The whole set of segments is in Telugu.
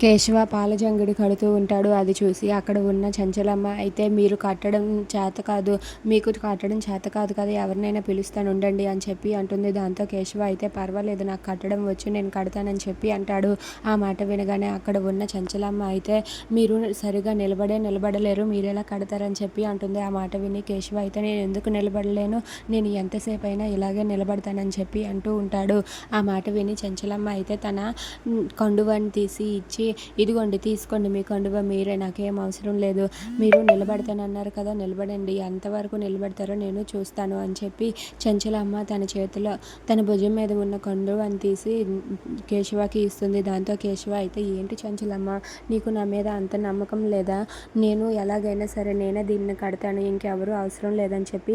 కేశవ పాలజంగడి కడుతూ ఉంటాడు. అది చూసి అక్కడ ఉన్న చంచలమ్మ అయితే మీరు కట్టడం చేత కాదు మీకు కట్టడం చేత కాదు కదా ఎవరినైనా పిలుస్తాను ఉండండి అని చెప్పి అంటుంది. దాంతో కేశవ అయితే పర్వాలేదు నాకు కట్టడం వచ్చి నేను కడతానని చెప్పి అంటాడు. ఆ మాట వినగానే అక్కడ ఉన్న చంచలమ్మ అయితే మీరు సరిగా నిలబడే నిలబడలేరు మీరు ఎలా కడతారని చెప్పి అంటుంది. ఆ మాట విని కేశవ అయితే నేను ఎందుకు నిలబడలేను? నేను ఎంతసేపు అయినా ఇలాగే నిలబడతానని చెప్పి అంటూ ఉంటాడు. ఆ మాట విని చంచలమ్మ అయితే తన కండువాన్ని తీసి ఇచ్చి ఇదిగోండి తీసుకోండి మీ కండువ మీరే నాకేం అవసరం లేదు. మీరు నిలబడతానన్నారు కదా నిలబడండి. ఎంతవరకు నిలబడతారో నేను చూస్తాను అని చెప్పి చంచలమ్మ తన చేతిలో తన భుజం మీద ఉన్న కండువని తీసి కేశవకి ఇస్తుంది. దాంతో కేశవ అయితే ఏంటి చంచలమ్మ నీకు నా మీద అంత నమ్మకం లేదా? నేను ఎలాగైనా సరే నేనే దీన్ని కడతాను ఇంకెవరూ అవసరం లేదని చెప్పి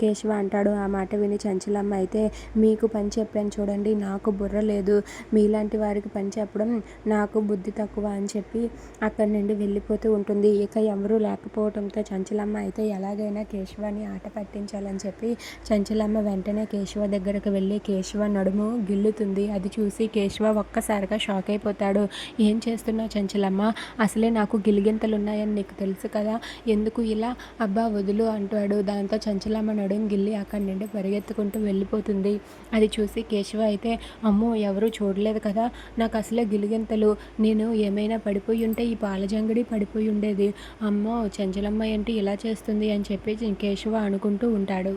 కేశవ అంటాడు ఆ మాట విని చంచలమ్మ అయితే మీకు పని చెప్పాను చూడండి నాకు బుర్ర లేదు. మీలాంటి వారికి పని చెప్పడం నాకు బుద్ధి తక్కువ అని చెప్పి అక్కడి నుండి వెళ్ళిపోతూ ఉంటుంది. ఇక ఎవరూ లేకపోవడంతో చంచలమ్మ అయితే ఎలాగైనా కేశవాన్ని ఆట పట్టించాలని చెప్పి చంచలమ్మ వెంటనే కేశవ దగ్గరకు వెళ్ళి కేశవ నడుము గిల్లుతుంది. అది చూసి కేశవ ఒక్కసారిగా షాక్ అయిపోతాడు. ఏం చేస్తున్నావు చంచలమ్మ? అసలే నాకు గిలిగింతలు ఉన్నాయని నీకు తెలుసు కదా. ఎందుకు ఇలా? అబ్బా వదులు అంటాడు. దాంతో చంచలమ్మ నడుము గిల్లి అక్కడి నుండి పరిగెత్తుకుంటూ వెళ్ళిపోతుంది. అది చూసి కేశవ అయితే అమ్మో ఎవరు చూడలేదు కదా. నాకు అసలే గిలిగింతలు. నేను ఏమైనా పడిపోయి ఉంటే ఈ పాలజంగడి పడిపోయి ఉండేది. అమ్మో చంచలమ్మ ఏంటి ఇలా చేస్తుంది అని చెప్పి కేశవ అనుకుంటూ ఉంటాడు.